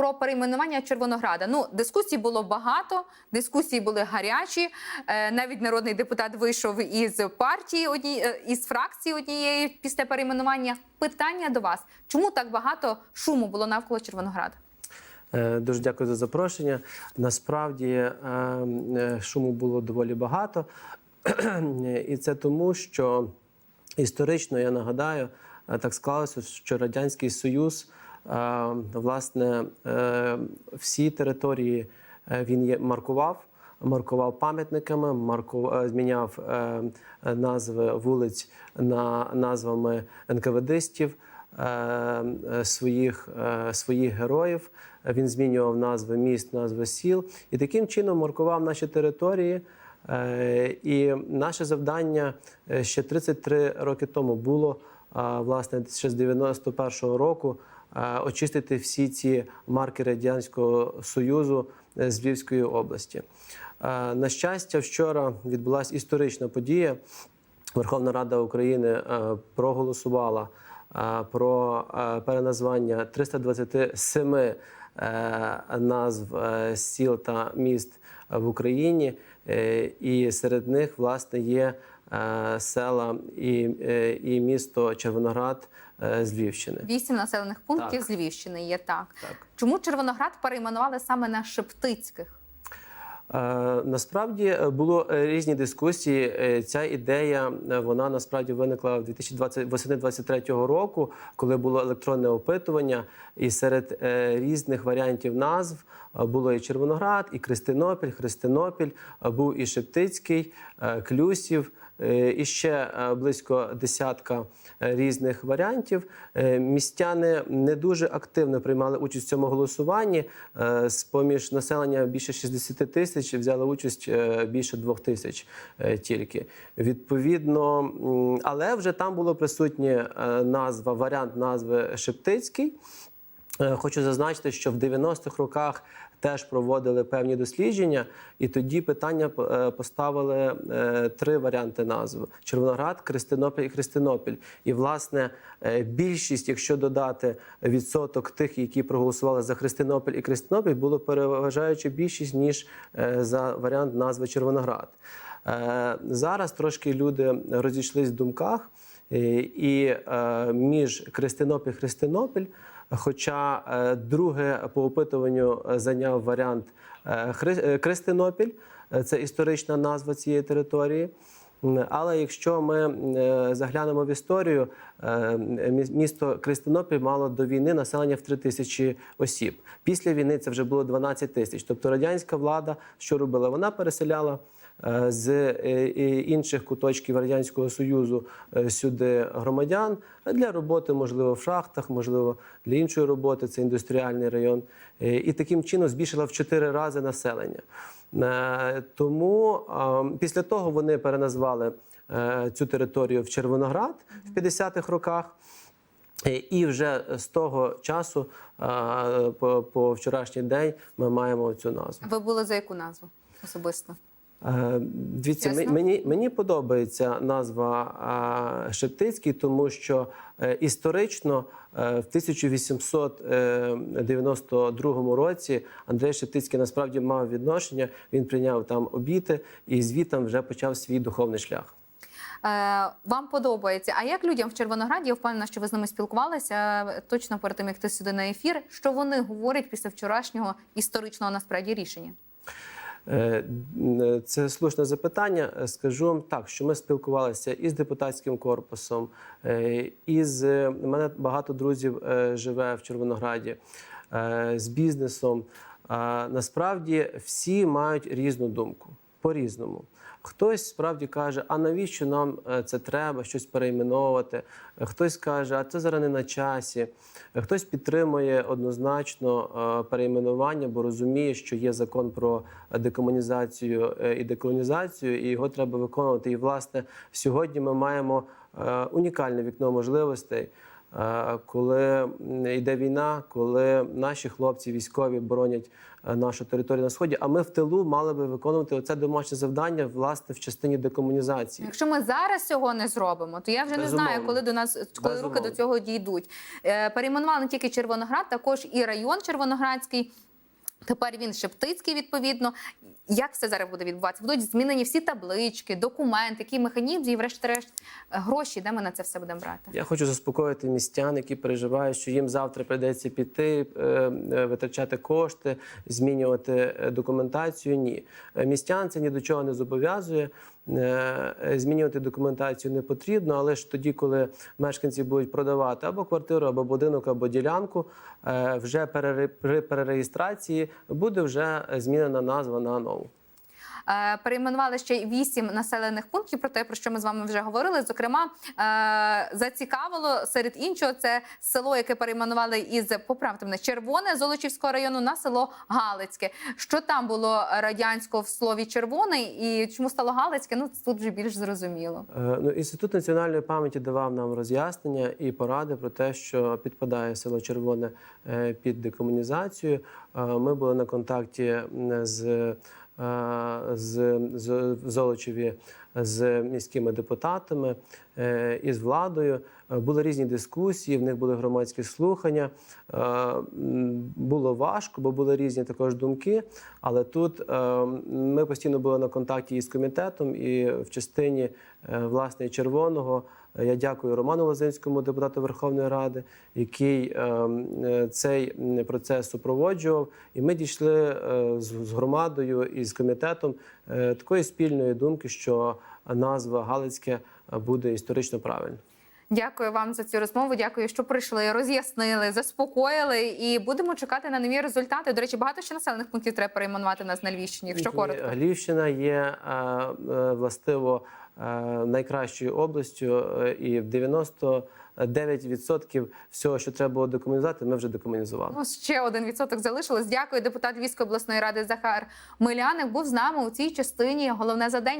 про перейменування Червонограда. Ну, дискусій було багато, дискусії були гарячі. Е, Навіть народний депутат вийшов із партії одній е, із фракції однієї після перейменування. Питання до вас: чому так багато шуму було навколо Червонограда? Е, Дуже дякую за запрошення. Насправді шуму було доволі багато, і це тому, що історично я нагадаю, так склалося, що радянський союз власне е, всі території е, він маркував. Маркував пам'ятниками, маркував, зміняв е, е, назви вулиць на назвами НКВДистів, е, е, своїх, е, своїх героїв. Він змінював назви міст, назви сіл і таким чином маркував наші території. Е, І наше завдання е, ще 33 роки тому було власне ще з 91-го року е, очистити всі ці марки радянського союзу е, з Львівської області. Е, На щастя, вчора відбулася історична подія. Верховна Рада України е, проголосувала е, про е, переназвання 327 е, назв е, сіл та міст в Україні, Е, і серед них власне є е, села і, е, і місто Червоноград е, з Львівщини. Вісім населених пунктів Так. з Львівщини є так. Так. Чому Червоноград перейменували саме на Шептицьких? Е, Насправді е, було е, різні дискусії. Е, Ця ідея е, вона насправді виникла в 2020 восени 23 року, коли було електронне опитування, і серед е, різних варіантів назв е, було і Червоноград, і Христинопіль, Христинопіль, е, був і Шептицький, е, Клюсів, е, і ще е, близько десятка е, різних варіантів. Е, Містяни не дуже активно приймали участь в цьому голосуванні. Е, З поміж населення більше 60 тисяч взяли участь е, більше 2 тисяч е, тільки. Відповідно, але вже там було присутнє е, назва, варіант назви Шептицький. Е, Хочу зазначити, що в 90-х роках теж проводили певні дослідження, і тоді питання е, поставили е, три варіанти назв: Червоноград, Христинопіль і Христинопіль. І власне більшість, якщо додати відсоток тих, які проголосували за Христинопіль і Христинопіль, було переважаючи більшість ніж за варіант назви Червоноград. Зараз трошки люди розійшлись в думках, і е, між Христинопіль і Христинопіль. Хоча е, друге по опитуванню е, зайняв варіант е, е, Е, це історична назва цієї території. Але якщо ми е, заглянемо в історію, е, місто Христинопіль мало до війни населення в 3 тисячі осіб. Після війни це вже було 12 тисяч. Тобто радянська влада що робила? Вона переселяла е, з е, інших куточків радянського союзу е, сюди громадян для роботи, можливо, в шахтах, можливо, для іншої роботи. Це індустріальний район, Е, і таким чином збільшила в 4 рази населення. Е, Тому е, після того вони переназвали е, цю територію в Червоноград в 50-х роках. Е, І вже з того часу е, по, по вчорашній день ми маємо цю назву. Ви були за яку назву особисто? Е, Дивіться, мені, мені подобається назва Шептицький, тому що е, історично е, в 1892 році Андрей Шептицький насправді мав відношення. Він прийняв там обіти і звітом вже почав свій духовний шлях. Вам подобається. А як людям в Червонограді, я впевнена, що ви з ними спілкувалися точно перед тим, як ти сюди на ефір. Що вони говорять після вчорашнього історичного насправді рішення? Е, н- Це слушне запитання. Е, Скажу вам так, що ми спілкувалися із депутатським корпусом, е, із е, мене багато друзів е, живе в Червонограді, е, з бізнесом. Насправді всі мають різну думку по-різному. Хтось справді каже, а навіщо нам е, це треба, щось перейменовувати. Хтось каже, а це зараз не на часі. Хтось підтримує однозначно е, перейменування, бо розуміє, що є закон про декомунізацію е, і деколонізацію, і його треба виконувати. І власне сьогодні ми маємо унікальне вікно можливостей. Коли йде війна, коли наші хлопці військові боронять е, нашу територію на сході, а ми в тилу мали би виконувати оце домашнє завдання власне в частині декомунізації. Якщо ми зараз цього не зробимо, то я вже не знаю, коли до нас коли руки до цього дійдуть. Е, перейменували не тільки Червоноград, також і район Червоноградський. Тепер він Шептицький, відповідно. Як все зараз буде відбуватися? Будуть змінені всі таблички, документи, який механізм і, врешті-решт, е, гроші, де ми на це все будемо брати? Я хочу заспокоїти містян, які переживають, що їм завтра прийдеться піти, е, е, витрачати кошти, змінювати документацію. Ні, містян це ні до чого не зобов'язує. Змінювати документацію не потрібно, але ж тоді, коли мешканці будуть продавати або квартиру, або будинок, або ділянку, вже при перереєстрації буде вже змінена назва на нову. Е, Перейменували ще й вісім населених пунктів, про те, про що ми з вами вже говорили. Зокрема, е, зацікавило серед іншого це село, яке перейменували із поправте мене червоне Золочівського району на село Галицьке. Що там було радянсько в слові червоний і чому стало Галицьке? Ну тут вже більш зрозуміло. Е, Ну, Інститут національної пам'яті давав нам роз'яснення і поради про те, що підпадає село Червоне під декомунізацію. Ми були на контакті з, з, з в Золочеві з міськими депутатами е, і з владою. Е, Були різні дискусії, в них були громадські слухання. Е, Було важко, бо були різні також думки. Але тут е, ми постійно були на контакті із комітетом, і в частині е, власне червоного. Е, Я дякую Роману Лозинському, депутату Верховної Ради, який е, м, е, цей процес супроводжував. І ми дійшли е, з громадою і з комітетом такої спільної думки, що назва Галицьке буде історично правильна. Дякую вам за цю розмову. Дякую, що прийшли, роз'яснили, заспокоїли. І будемо чекати на нові результати. До речі, багато ще населених пунктів треба перейменувати нас на Львівщині, якщо коротко. Глівщина є властиво найкращою областю, е, і в 99% всього, що треба було декомунізувати, ми вже декомунізували. Ну, ще один відсоток залишилось. Дякую. Депутат Львівської обласної ради Захар Миляник був з нами у цій частині. Головне за день.